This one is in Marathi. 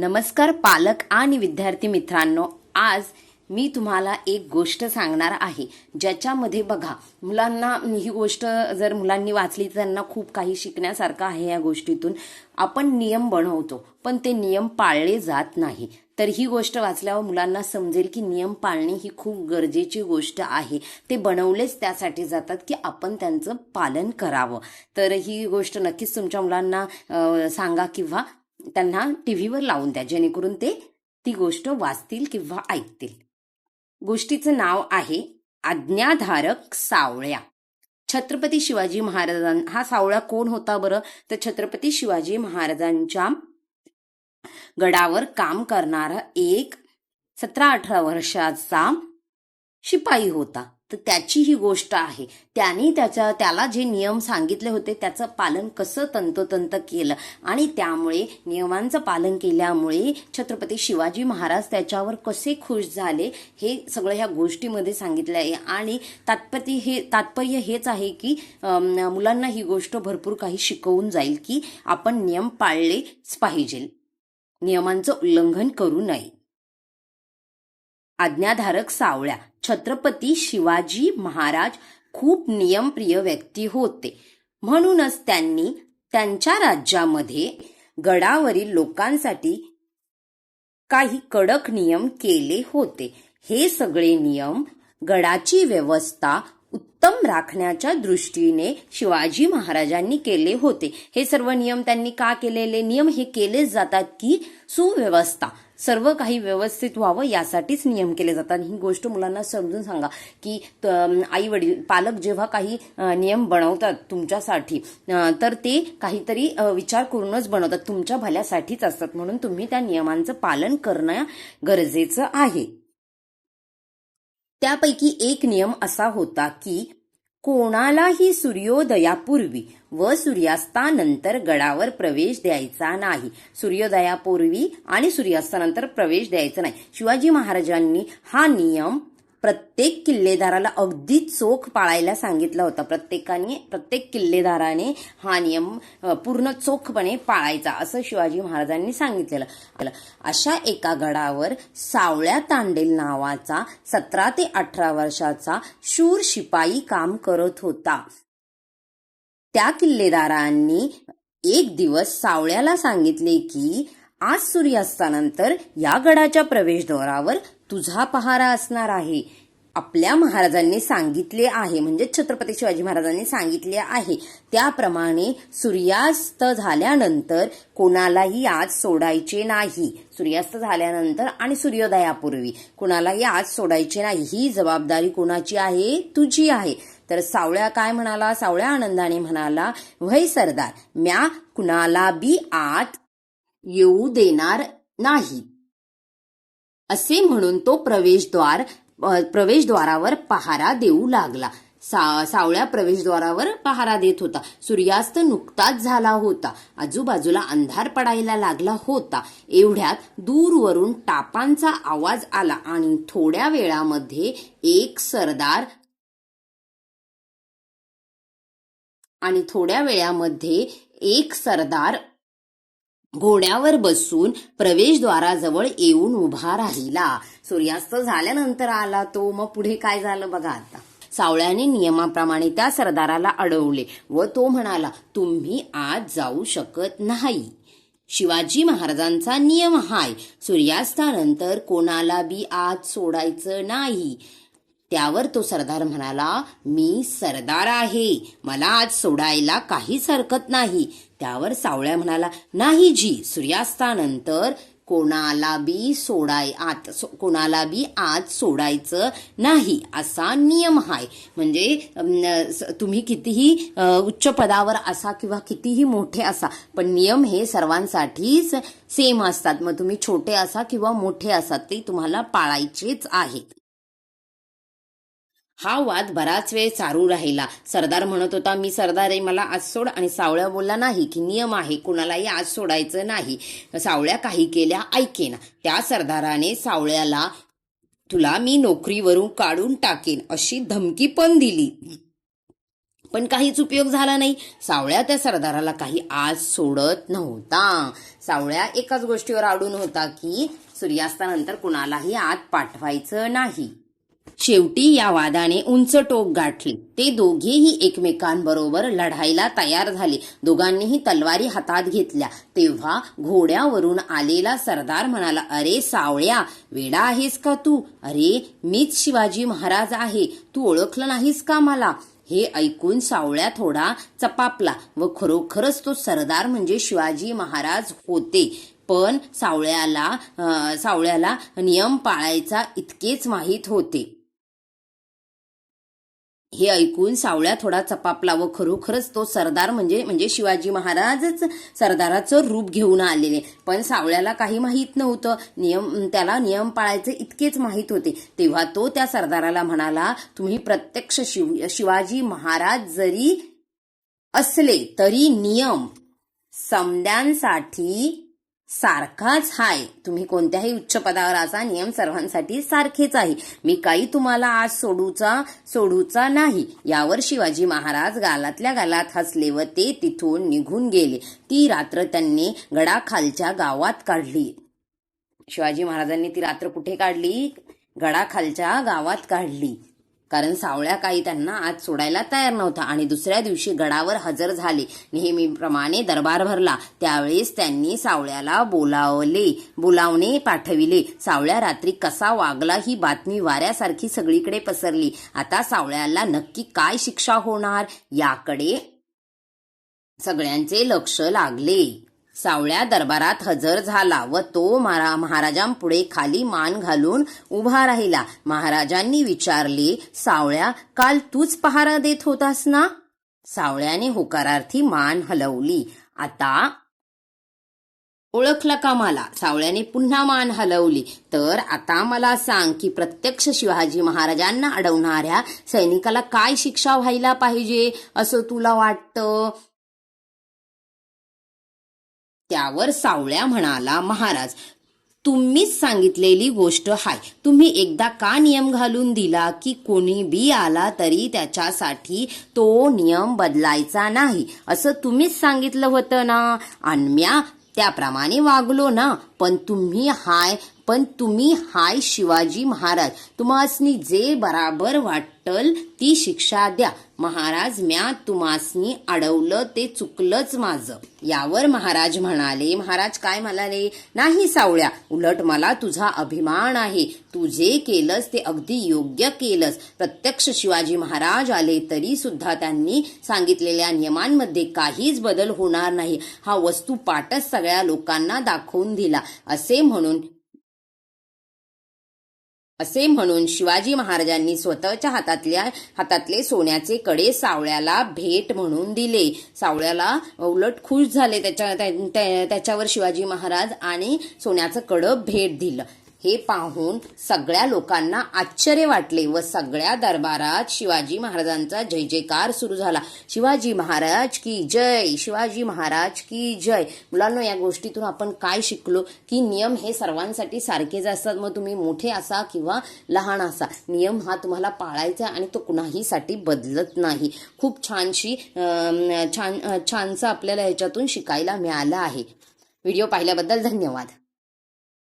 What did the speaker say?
नमस्कार पालक आणि विद्यार्थी मित्रांनो आज मी तुम्हाला एक गोष्ट सांगणार आहे. ज्याच्यामध्ये बघा मुलांना ही गोष्ट जर मुलांनी वाचली तर त्यांना खूप काही शिकण्यासारखं आहे या गोष्टीतून. आपण नियम बनवतो पण ते नियम पाळले जात नाही. तर ही गोष्ट वाचल्यावर मुलांना समजेल की नियम पाळणे ही खूप गरजेची गोष्ट आहे. ते बनवलेच त्यासाठी जातात की आपण त्यांचं पालन करावं. तर ही गोष्ट नक्कीच तुमच्या मुलांना सांगा किंवा त्यांना टी व्हीवर लावून द्या जेणेकरून ते ती गोष्ट वाचतील किंवा ऐकतील. गोष्टीचं नाव आहे आज्ञाधारक सावळ्या. छत्रपती शिवाजी महाराजां हा सावळा कोण होता बरं? तर छत्रपती शिवाजी महाराजांच्या गडावर काम करणारा एक सतरा अठरा वर्षाचा शिपाई होता. तर त्याची ही गोष्ट आहे. त्याने त्याच्या त्याला जे नियम सांगितले होते त्याचं पालन कसं तंतोतंत केलं? आणि त्यामुळे नियमांचं पालन केल्यामुळे छत्रपती शिवाजी महाराज त्याच्यावर कसे खुश झाले हे सगळं ह्या गोष्टीमध्ये सांगितलं आहे. आणि तात्पर्य हे तात्पर्य हेच आहे की मुलांना ही गोष्ट भरपूर काही शिकवून जाईल की आपण नियम पाळलेच पाहिजे नियमांचं उल्लंघन करू नये. आज्ञाधारक सावळ्या. छत्रपती शिवाजी महाराज खूप नियमप्रिय व्यक्ती होते. म्हणूनच त्यांनी त्यांच्या राज्यामध्ये गडावरील लोकांसाठी काही कडक नियम केले होते. हे सगळे नियम गडाची व्यवस्था उत्तम राखण्याच्या दृष्टीने शिवाजी महाराजांनी केले होते. हे सर्व नियम त्यांनी का केलेले? नियम हे केलेच जातात की सुव्यवस्था. सर्व काही व्यवस्थित व्हावं यासाठीच नियम केले जातात. ही गोष्ट मुलांना समजून सांगा की आई वडील पालक जेव्हा काही नियम बनवतात तुमच्यासाठी तर ते काहीतरी विचार करूनच बनवतात. तुमच्या भल्यासाठीच असतात. म्हणून तुम्ही त्या नियमांचं पालन करणं गरजेचं आहे. त्यापैकी एक नियम असा होता की कोणालाही सूर्योदयापूर्वी व सूर्यास्तानंतर गडावर प्रवेश द्यायचा नाही. सूर्योदयापूर्वी आणि सूर्यास्तानंतर प्रवेश द्यायचा नाही. शिवाजी महाराजांनी हा नियम प्रत्येक किल्लेदाराला अगदी चोख पाळायला सांगितला होता. प्रत्येकाने प्रत्येक किल्लेदाराने हा नियम पूर्ण चोखपणे पाळायचा असं शिवाजी महाराजांनी सांगितलेलं. अशा एका गडावर सावळ्या तांडेल नावाचा सतरा ते अठरा वर्षाचा शूर शिपाई काम करत होता. त्या किल्लेदारांनी एक दिवस सावळ्याला सांगितले की आज सूर्यास्तानंतर या गडाच्या प्रवेशद्वारावर तुझा पहारा असणार आहे. आपल्या महाराजांनी सांगितले आहे. म्हणजे छत्रपती शिवाजी महाराजांनी सांगितले आहे. त्याप्रमाणे सूर्यास्त झाल्यानंतर कोणालाही आज सोडायचे नाही. सूर्यास्त झाल्यानंतर आणि सूर्योदयापूर्वी कोणालाही आज सोडायचे नाही. ही जबाबदारी कोणाची आहे? तुझी आहे. तर सावळ्या काय म्हणाला? सावळ्या आनंदाने म्हणाला वय सरदार म्या कुणाला बी आत येऊ देणार नाही. असे म्हणून तो प्रवेशद्वार प्रवेशद्वारावर पहारा देऊ लागला. सा सावळ्या प्रवेशद्वारावर पहारा देत होता. सूर्यास्त नुकताच झाला होता. आजूबाजूला अंधार पडायला लागला होता. एवढ्यात दूरवरून टापांचा आवाज आला आणि थोड्या वेळामध्ये एक सरदार आणि थोड्या वेळामध्ये एक सरदार घोड्यावर बसून प्रवेशद्वाराजवळ येऊन उभा राहिला. सूर्यास्त झाल्यानंतर आला तो. मग पुढे काय झालं बघा आता. सावळ्याने नियमाप्रमाणे त्या सरदाराला अडवले व तो म्हणाला तुम्ही आज जाऊ शकत नाही. शिवाजी महाराजांचा नियम हाय. सूर्यास्तानंतर कोणाला बी आज सोडायचं नाही. त्यावर तो सरदार म्हणाला मी सरदार आहे. मला आज सोडायला काहीच हरकत नाही. त्यावर सावळ्या म्हणाला नाही जी सूर्यास्तानंतर कोणाला बी सोडाय आत सो- कोणाला बी आज सोडायचं नाही असा नियम आहे म्हणजे तुम्ही कितीही उच्च पदावर असा किंवा कितीही मोठे असा पण नियम हे सर्वांसाठीच सेम असतात. मग तुम्ही छोटे असा किंवा मोठे असा ते तुम्हाला पाळायचेच आहेत. हा वाद बराच वेळ चालू राहिला. सरदार म्हणत होता मी सरदार आहे मला आज सोड आणि सावळ्या बोलला नाही की नियम आहे कुणालाही आज सोडायचं नाही. सावळ्या काही केल्या ऐकेना. त्या सरदाराने सावळ्याला तुला मी नोकरीवरून काढून टाकेन अशी धमकी पण दिली. पण काहीच उपयोग झाला नाही. सावळ्या त्या सरदाराला काही आज सोडत नव्हता. सावळ्या एकाच गोष्टीवर आडून होता की सूर्यास्तानंतर कुणालाही आत पाठवायचं नाही. शेवटी या वादाने उंच टोक गाठली. ते दोघेही एकमेकांबरोबर लढायला तयार झाले. दोघांनीही तलवारी हातात घेतल्या. तेव्हा घोड्यावरून आलेला सरदार म्हणाला अरे सावळ्या वेडा आहेस का तू? अरे मीच शिवाजी महाराज आहे. तू ओळखलं नाहीस का मला? हे ऐकून सावळ्या थोडा चपापला व खरोखरच तो सरदार म्हणजे शिवाजी महाराज होते. पण सावळ्याला सावळ्याला नियम पाळायचा इतकेच माहीत होते. हे ऐकून सावळ्या थोडा चपापला व खरोखरच तो सरदार म्हणजे म्हणजे शिवाजी महाराजच सरदाराचं रूप घेऊन आलेले. पण सावळ्याला काही माहीत नव्हतं. नियम त्याला नियम पाळायचे इतकेच माहीत होते. तेव्हा तो त्या सरदाराला म्हणाला तुम्ही प्रत्यक्ष शिव शिवाजी महाराज जरी असले तरी नियम समद्यांसाठी सारखाच हाय. तुम्ही कोणत्याही उच्च पदावर असा नियम सर्वांसाठी सारखेच आहे. मी काही तुम्हाला आज सोडूचा सोडूचा नाही. यावर शिवाजी महाराज गालातल्या गालात हसले व ते तिथून निघून गेले. ती रात्र त्यांनी गडाखालच्या गावात काढली. शिवाजी महाराजांनी ती रात्र कुठे काढली? गडाखालच्या गावात काढली. कारण सावळ्या काही त्यांना आज सोडायला तयार नव्हता आणि दुसऱ्या दिवशी गडावर हजर झाले. नेहमीप्रमाणे दरबार भरला. त्यावेळेस त्यांनी सावळ्याला बोलावले बोलावणे पाठविले. सावळ्या रात्री कसा वागला ही बातमी वाऱ्यासारखी सगळीकडे पसरली. आता सावळ्याला नक्की काय शिक्षा होणार याकडे सगळ्यांचे लक्ष लागले. सावळ्या दरबारात हजर झाला व तो महाराजांपुढे खाली मान घालून उभा राहिला. महाराजांनी विचारले सावळ्या काल तूच पहारा देत होतास ना? सावळ्याने होकारार्थी मान हलवली. आता ओळखलं का मला? सावळ्याने पुन्हा मान हलवली. तर आता मला सांग की प्रत्यक्ष शिवाजी महाराजांना अडवणाऱ्या सैनिकाला काय शिक्षा व्हायला पाहिजे असं तुला वाटतं? त्यावर सावळ्या म्हणाला महाराज तुम्हीच सांगितलेली गोष्ट हाय. तुम्ही एकदा का नियम घालून दिला की कोणी बी आला तरी त्याच्यासाठी तो नियम बदलायचा नाही? असं तुम्हीच सांगितलं होतं ना? अन्म्या त्याप्रमाणे वागलो ना. पण तुम्ही हाय पण तुम्ही हाय शिवाजी महाराज. तुम्हासनी जे बराबर वाटल ती शिक्षा द्या. महाराज म्या तुम्हासनी अडवलं ते चुकलंच माझं. यावर महाराज म्हणाले महाराज काय म्हणाले? नाही सावळ्या उलट मला तुझा अभिमान आहे. तू जे केलंस ते अगदी योग्य केलंस. प्रत्यक्ष शिवाजी महाराज आले तरी सुद्धा त्यांनी सांगितलेल्या नियमांमध्ये काहीच बदल होणार नाही. हा वस्तू पाठच सगळ्या लोकांना दाखवून दिला. असे म्हणून असे म्हणून शिवाजी महाराजांनी स्वतःच्या हातातल्या हातातले सोन्याचे कडे सावळ्याला भेट म्हणून दिले. सावळ्याला उलट खुश झाले. त्याच्या त्या- त्या- त्याच्यावर शिवाजी महाराज आणि सोन्याचं कडं भेट दिलं. हे पाहून सगळ्या लोकांना आश्चर्य वाटले व सगळ्या दरबारात शिवाजी महाराजांचा जय जयकार सुरू झाला. शिवाजी महाराज की जय शिवाजी महाराज की जय. मुलांना या गोष्टीतून आपण काय शिकलो? की नियम हे सर्वांसाठी सारखेच असतात. मग तुम्ही मोठे असा किंवा लहान असा. नियम हा तुम्हाला पाळायचा आहे आणि तो कुणाहीसाठी बदलत नाही. खूप छानशी छान छानसं आपल्याला ह्याच्यातून शिकायला मिळालं आहे. व्हिडिओ पाहिल्याबद्दल धन्यवाद.